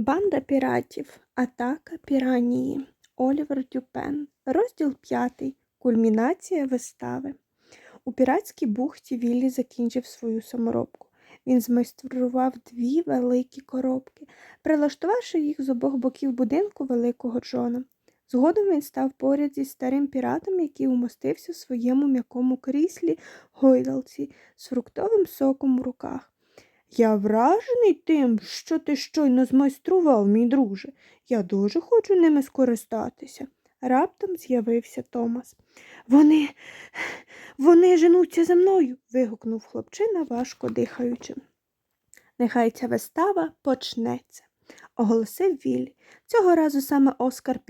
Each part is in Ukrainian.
Банда піратів. Атака піранії. Олівер Дюпен. Розділ 5. Кульмінація вистави. У піратській бухті Віллі закінчив свою саморобку. Він змайстрував дві великі коробки, прилаштувавши їх з обох боків будинку великого Джона. Згодом він став поряд зі старим піратом, який умостився в своєму м'якому кріслі гойдалці з фруктовим соком у руках. Я вражений тим, що ти щойно змайстрував, мій друже. Я дуже хочу ними скористатися. Раптом з'явився Томас. Вони, вони женуться за мною. вигукнув хлопчина, важко дихаючи. Нехай ця вистава почнеться, оголосив Віллі. Цього разу саме Оскар.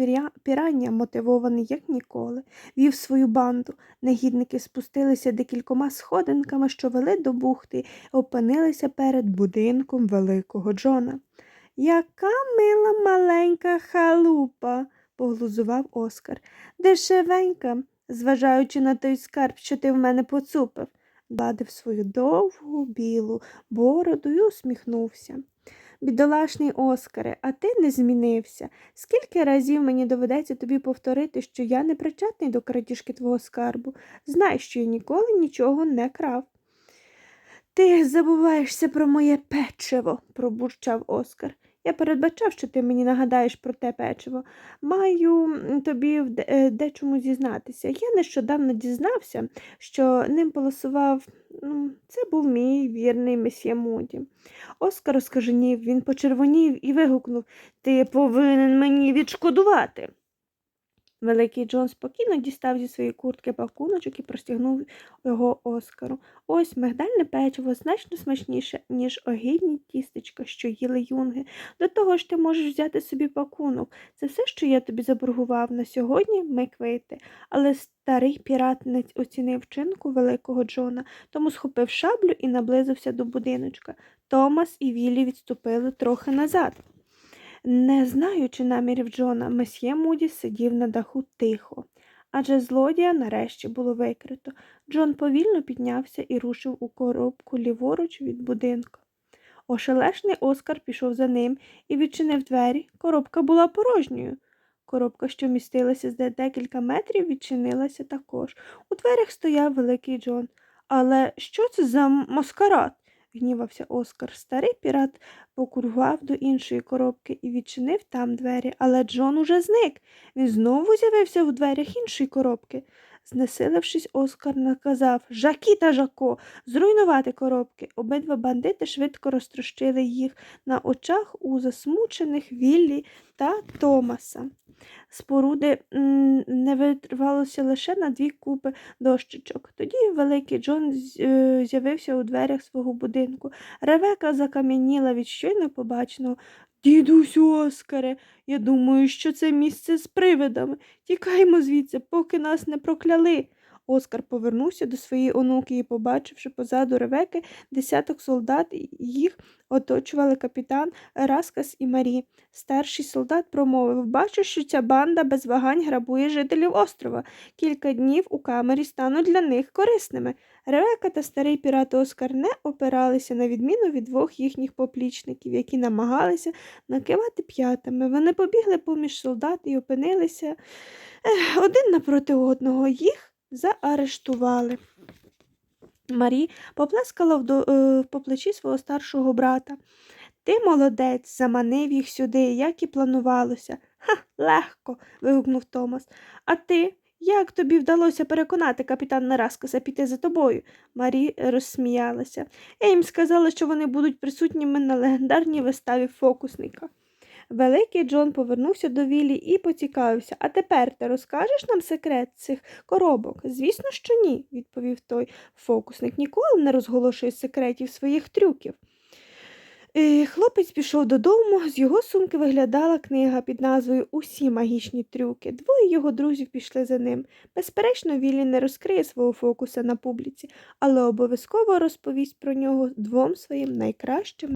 Пірання, мотивований як ніколи, вів свою банду. Негідники спустилися декількома сходинками, що вели до бухти, і опинилися перед будинком великого Джона. Яка мила маленька халупа, поглузував Оскар. Дешевенька, зважаючи на той скарб, що ти в мене поцупив, гладив свою довгу білу бороду і усміхнувся. Бідолашний Оскаре, а ти не змінився. Скільки разів мені доведеться тобі повторити, що я не причетний до крадіжки твого скарбу. Знай, що я ніколи нічого не крав. Ти забуваєшся про моє печиво, пробурчав Оскар. Я передбачав, що ти мені нагадаєш про те печиво. Маю тобі в е, дечому зізнатися. Я нещодавно дізнався, що ним полосував. Ну, Це був мій вірний месьє Моді. Оскар розкаженів, він почервонів і вигукнув Ти повинен мені відшкодувати. Великий Джон спокійно дістав зі своєї куртки пакуночок і простягнув його Оскару. Ось мигдальне печиво значно смачніше, ніж огідні тістечка, що їли юнги. До того ж ти можеш взяти собі пакунок. Це все, що я тобі заборгував. На сьогодні ми квити. Але старий пірат оцінив вчинку великого Джона, тому схопив шаблю і наблизився до будиночка. Томас і Віллі відступили трохи назад. Не знаючи намірів Джона, месьє Муді сидів на даху тихо, адже злодія нарешті було викрито. Джон повільно піднявся і рушив у коробку ліворуч від будинку. Ошелешний Оскар пішов за ним і відчинив двері. Коробка була порожньою. Коробка, що містилася за декілька метрів, відчинилася також. У дверях стояв великий Джон. Але що це за маскарад? Гнівався Оскар. Старий пірат покургував до іншої коробки і відчинив там двері, але Джон уже зник. Він знову з'явився в дверях іншої коробки. Знесилившись, Оскар наказав Жакі та Жако зруйнувати коробки. Обидва бандити швидко розтрощили їх на очах у засмучених Віллі та Томаса. Споруди не витривалося лише на дві купи дощечок. Тоді великий Джон е, з'явився у дверях свого будинку. Ревека закам'яніла від щойно побаченого. Дідусю Оскаре, я думаю, що це місце з привидами. Тікаймо звідси, поки нас не прокляли. Оскар повернувся до своєї онуки і, побачивши позаду Ревеки десяток солдат, їх оточували капітан Раскас і Марі. Старший солдат промовив Бачу, що ця банда без вагань грабує жителів острова. Кілька днів у камері стануть для них корисними. Ревека та старий пірат Оскар не опиралися на відміну від двох їхніх поплічників, які намагалися накивати п'ятами. Вони побігли поміж солдат і опинилися один напроти одного. Їх заарештували. Марі поплескала в до- е, по плечі свого старшого брата. Ти молодець, заманив їх сюди, як і планувалося. Ха, легко. вигукнув Томас. А ти? Як тобі вдалося переконати капітана Раскаса піти за тобою? Марі розсміялася. Я їм сказала, що вони будуть присутніми на легендарній виставі фокусника. Великий Джон повернувся до Віллі і поцікавився. А тепер ти розкажеш нам секрет цих коробок? Звісно, що ні, відповів той. Фокусник ніколи не розголошує секретів своїх трюків. Е, Хлопець пішов додому, з його сумки виглядала книга під назвою Усі магічні трюки. Двоє його друзів пішли за ним. Безперечно, Віллі не розкриє свого фокуса на публіці, але обов'язково розповість про нього двом своїм найкращим